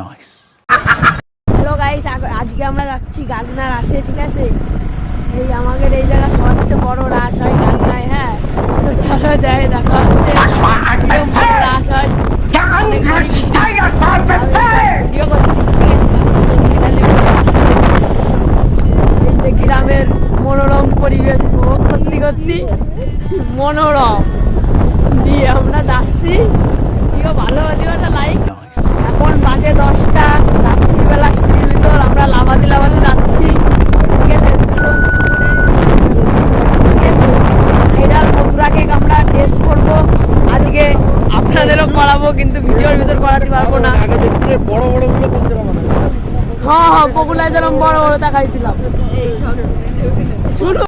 Nice. Hello guys আজকে আমরা যাচ্ছি গাজনা আসে ঠিক আছে এই আমাদের এই জায়গা হ্যাঁ হ্যাঁ পপুলার যেরকম বড় বড় দেখাইছিলাম। শুরু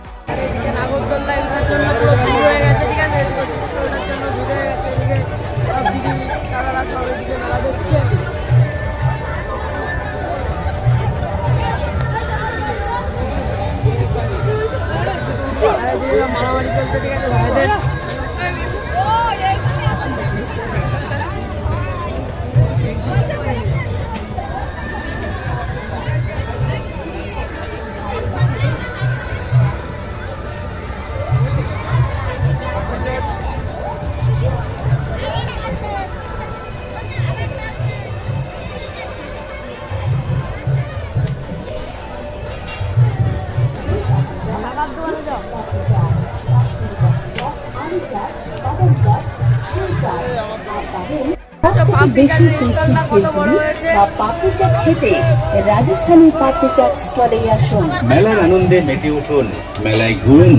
বেশি টেস্টি খেলবি বা পাপড়ি চাট খেতে রাজস্থানি পাপড়ি চাট স্টলে আসুন। মেলার আনন্দে মেতে উঠুন মেলায় ঘুরুন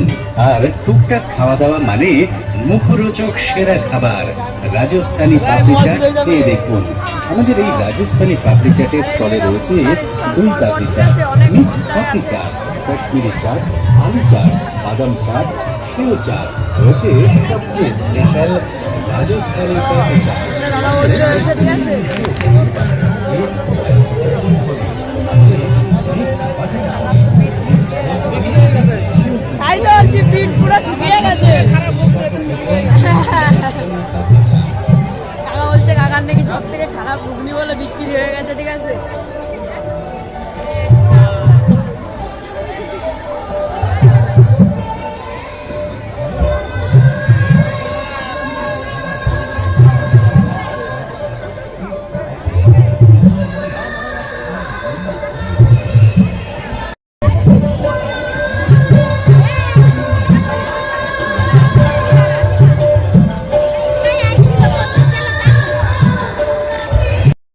আর টুকটাক খাওয়া দাওয়া মানে মুখরোচক সেরা খাবার রাজস্থানি পাপড়ি চাট খেয়ে দেখুন। আমাদের এই রাজস্থানি পাপড়ি চাটের স্টলে রয়েছে দুই পাপড়ি চাট মিক্স পাপড়ি চাট কাশ্মীরি চাট আলু চাট বাদাম চাট সেও চাট। রয়েছে সবচেয়ে স্পেশাল রাজস্থানি ঠিক আছে তাই তো বলছি, পিঠ পুরো শুকিয়ে গেছে। কাকা বলছে, কাকার নাকি সব থেকে খারাপ ঘুগনি বলে বিক্রি হয়ে গেছে, ঠিক আছে?